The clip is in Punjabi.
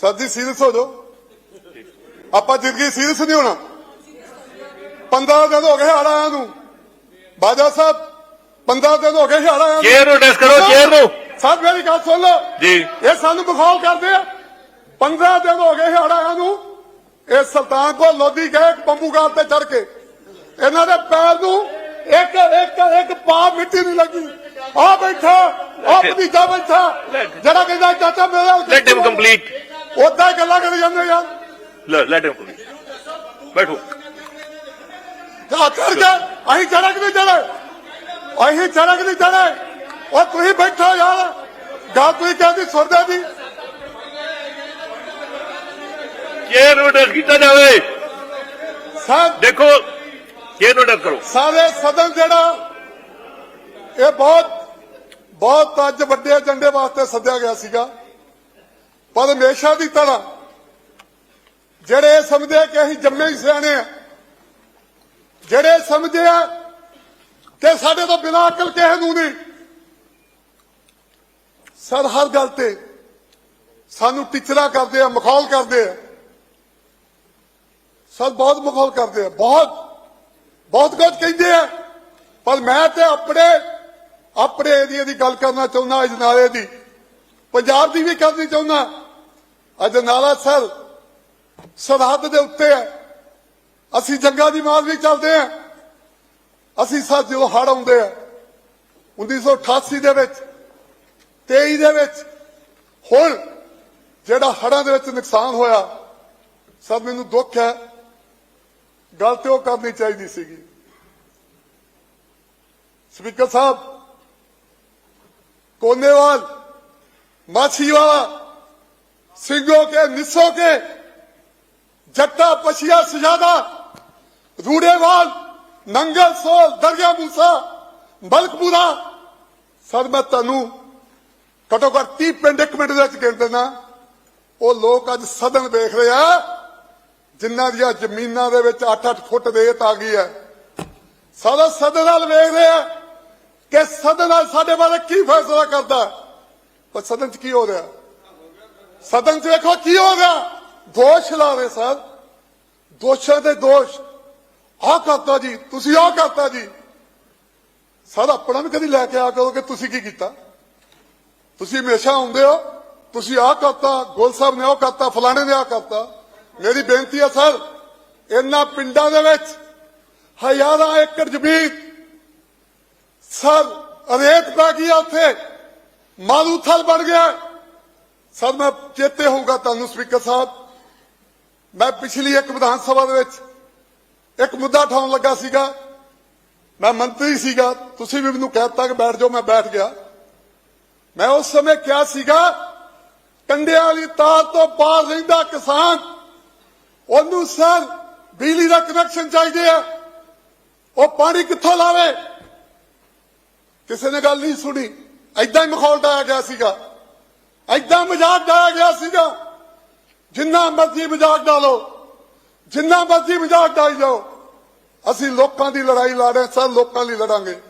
ਸਰ ਜੀ ਸੀਰੀਅਸ ਹੋ ਜਾਓ। ਆਪਾਂ ਜ਼ਿੰਦਗੀ ਸੀਰੀਅਸ ਨਹੀਂ ਹੋਣਾ। 15 ਦਿਨ ਹੋ ਗਏ ਆਇਆ ਨੂੰ। ਬਾਜਾ ਸਾਹਿਬ 15 ਦਿਨ ਹੋ ਗਏ ਹੜ ਆਇਆ ਚੇਅਰ ਨੂੰ ਡਿਸ ਕਰੋ ਚੇਅਰ ਨੂੰ। ਸਾਹਿਬ ਮੇਰੀ ਗੱਲ ਸੁਣ ਲਓ। ਜੀ। ਇਹ ਸਾਨੂੰ ਬਖੌਲ ਕਰਦੇ ਆ। 15 ਦਿਨ ਹੋ ਗਏ ਹੜ ਆਇਆ ਨੂੰ। ਇਹ ਸੁਲਤਾਨ ਕੋ ਲੋਧੀ ਗਏ ਬੰਬੂਗਾਰ ਤੇ ਚੜ ਕੇ। ਇਹਨਾਂ ਦੇ ਪੈਰ ਨੂੰ ਇੱਕ ਇੱਕ ਇੱਕ ਪਾ ਮਿੱਟੀ ਨਹੀਂ ਲੱਗੀ। ਆ ਬੈਠਾ ਆ ਭਤੀਜਾ ਬੈਠਾ। ਜਿਹੜਾ ਕਹਿੰਦਾ ਚਾਚਾ ਮੇਰਾ ਲੈਟ ਹਿਮ ਕੰਪਲੀਟ ਉਦਾਂ ਗੱਲਾਂ ਕਰੀ ਜਾਂਦੇ ਯਾਰ। ਲੈਟ ਹਿਮ ਬੈਠੋ। ਜਾ ਕਰ ਗਿਆ ਅਸੀਂ ਚੜਕ ਨਹੀਂ ਚੜੇ ਅਸੀਂ ਚੜਕ ਨਹੀਂ ਚੜੇ ਉਹ ਤੁਸੀਂ ਬੈਠੋ ਯਾਰ। ਗੱਲ ਤੁਸੀਂ ਕਹਿੰਦੀ ਸੁਰਦੇ ਦੀ। ਚੇਅਰ ਨੂੰ ਡਿਸ ਕੀਤਾ ਜਾਵੇ। ਸਾਹਿਬ ਦੇਖੋ ਚੇਅਰ ਨੂੰ ਡਿਸ ਕਰੋ। ਸਾਰੇ ਸਦਨ ਜਿਹੜਾ ਇਹ ਬਹੁਤ ਬਹੁਤ ਅੱਜ ਵੱਡੇ ਏਜੰਡੇ ਵਾਸਤੇ ਸੱਦਿਆ ਗਿਆ ਸੀਗਾ। ਪਰ ਹਮੇਸ਼ਾ ਦੀ ਤਰ੍ਹਾਂ। ਜਿਹੜੇ ਇਹ ਸਮਝਦੇ ਆ ਕਿ ਅਸੀਂ ਜੰਮੇ ਹੀ ਸਿਆਣੇ ਆ, ਜਿਹੜੇ ਸਮਝਦੇ ਆ ਕਿ ਸਾਡੇ ਤੋਂ ਬਿਨਾਂ ਅਕਲ ਕਿਸੇ ਨੂੰ ਨਹੀਂ, ਸਰ, ਹਰ ਗੱਲ ਤੇ ਸਾਨੂੰ ਟੀਚਰਾ ਕਰਦੇ ਆ, ਮਖੌਲ ਕਰਦੇ ਆ। ਸਰ, ਬਹੁਤ ਮਖੌਲ ਕਰਦੇ ਆ, ਬਹੁਤ ਬਹੁਤ ਕੁਝ ਕਹਿੰਦੇ ਆ। ਪਰ ਮੈਂ ਤੇ ਆਪਣੇ ਆਪਣੇ ਏਰੀਏ ਦੀ ਗੱਲ ਕਰਨਾ ਚਾਹੁੰਦਾ ਅਜਨਾਲੇ ਦੀ। ਪੰਜਾਬ ਦੀ ਵੀ ਕਰਨੀ ਚਾਹੁੰਦਾ। ਅਜਨਾਲਾ ਸਰ ਸਰਹੱਦ ਦੇ ਉੱਤੇ ਹੈ। ਅਸੀਂ ਜੰਗਾਂ ਦੀ ਮਾਰ ਵੀ ਚੱਲਦੇ ਆ ਅਸੀਂ ਸਰ ਜਦੋਂ ਹੜ ਆਉਂਦੇ ਆ 1988 ਦੇ ਵਿੱਚ 23 ਦੇ ਵਿੱਚ, ਹੁਣ ਜਿਹੜਾ ਹੜਾਂ ਦੇ ਵਿੱਚ ਨੁਕਸਾਨ ਹੋਇਆ, ਸਰ ਮੈਨੂੰ ਦੁੱਖ ਹੈ। ਗੱਲ ਤੇ ਉਹ ਕਰਨੀ ਚਾਹੀਦੀ ਸੀਗੀ। ਸਪੀਕਰ ਸਾਹਿਬ, ਕੋਨੇਵਾਲ ਮਾਛੀਵਾਲਾ ਸਿੰਘੋ ਕੇ ਨਿਸੋ ਕੇ ਜੱਟਾ ਪਛੀਆ ਸਜਾਦਾ, ਰੂੜੇਵਾਲ, ਨੰਗਲ ਸੋਲ, ਦਰਿਆ ਮੂਸਾ, ਮਲਕਪੂਰਾ। ਸਰ, ਮੈਂ ਤੁਹਾਨੂੰ ਘਟੋ ਘੱਟ 30 ਪਿੰਡ, ਇੱਕ ਮਿੰਟ ਦੇ ਵਿੱਚ ਗਿਣ ਦੇਣਾ ਉਹ ਲੋਕ ਅੱਜ ਸਦਨ ਵੇਖ ਰਹੇ ਆ, ਜਿਨ੍ਹਾਂ ਦੀਆਂ ਜ਼ਮੀਨਾਂ ਦੇ ਵਿੱਚ 8-8 ਫੁੱਟ ਰੇਤ ਆ ਗਈ ਹੈ। ਸਾਰਾ ਸਦਨ ਨਾਲ ਵੇਖ ਰਹੇ ਆ ਕਿ ਸਦਨ ਨਾਲ ਸਾਡੇ ਬਾਰੇ ਕੀ ਫੈਸਲਾ ਕਰਦਾ। ਪਰ ਸਦਨ 'ਚ ਕੀ ਹੋ ਰਿਹਾ? ਸਦਨ 'ਚ ਵੇਖੋ ਕੀ ਹੋ ਰਿਹਾ? ਦੋਸ਼ ਲਾ ਰਹੇ ਸਰ। ਦੋਸ਼ਾਂ ਦੇ ਦੋਸ਼। ਆਹ ਕਰਤਾ ਜੀ, ਤੁਸੀਂ ਆਹ ਕਰਤਾ ਜੀ। ਸਰ, ਆਪਣਾ ਵੀ ਕਦੀ ਲੈ ਕੇ ਆ ਕਰੋ ਕਿ ਤੁਸੀਂ ਕੀ ਕੀਤਾ? ਤੁਸੀਂ ਹਮੇਸ਼ਾ ਆਉਂਦੇ ਹੋ, ਤੁਸੀਂ ਆਹ ਕਰਤਾ, ਗੋਲ ਸਾਹਿਬ ਨੇ ਉਹ ਕਰਤਾ, ਫਲਾਣੇ ਨੇ ਆਹ ਕਰਤਾ। ਮੇਰੀ ਬੇਨਤੀ ਹੈ ਸਰ, ਇਹਨਾਂ ਪਿੰਡਾਂ ਦੇ ਵਿੱਚ ਹਜ਼ਾਰਾਂ ਏਕੜ ਜ਼ਮੀਨ। ਸਰ, ਰੇਤ ਪੈ ਗਈ ਆ ਉੱਥੇ। ਮਾਲੂਥਲ ਬਣ ਗਿਆ। ਸਰ, ਮੈਂ ਚੇਤੇ ਹੋਊਗਾ ਤੁਹਾਨੂੰ, ਸਪੀਕਰ ਸਾਹਿਬ। ਮੈਂ ਪਿਛਲੀ ਇੱਕ ਵਿਧਾਨ ਸਭਾ ਦੇ ਵਿੱਚ ਇੱਕ ਮੁੱਦਾ ਉਠਾਉਣ ਲੱਗਾ ਸੀਗਾ। ਮੈਂ ਮੰਤਰੀ ਸੀਗਾ। ਤੁਸੀਂ ਵੀ ਮੈਨੂੰ ਕਹਿਤਾ ਕਿ ਬੈਠ ਜਾਓ, ਮੈਂ ਬੈਠ ਗਿਆ। ਮੈਂ ਉਸ ਸਮੇਂ ਕਿਹਾ ਸੀਗਾ, ਕੰਡਿਆਂ ਵਾਲੀ ਤਾਰ ਤੋਂ ਪਾਰ ਰਹਿੰਦਾ ਕਿਸਾਨ, ਉਹਨੂੰ ਸਰ ਬਿਜਲੀ ਦਾ ਕਨੈਕਸ਼ਨ ਚਾਹੀਦੇ ਆ। ਉਹ ਪਾਣੀ ਕਿੱਥੋਂ ਲਾਵੇ? ਕਿਸੇ ਨੇ ਗੱਲ ਨਹੀਂ ਸੁਣੀ। ਐਦਾਂ ਹੀ ਮਖੌਲ ਡਾਇਆ ਗਿਆ ਸੀਗਾ। ਐਦਾਂ ਮਜ਼ਾਕ ਡਾਇਆ ਗਿਆ ਸੀਗਾ। ਜਿੰਨਾ ਮਰਜ਼ੀ ਮਜ਼ਾਕ ਡਾਲੋ ਜਿੰਨਾ ਮਰਜ਼ੀ ਮਜ਼ਾਕ ਡਾਈ ਜਾਓ ਅਸੀਂ ਲੋਕਾਂ ਦੀ ਲੜਾਈ ਲੜ ਰਹੇ ਹਾਂ ਸਰ ਲੋਕਾਂ ਲਈ ਲੜਾਂਗੇ।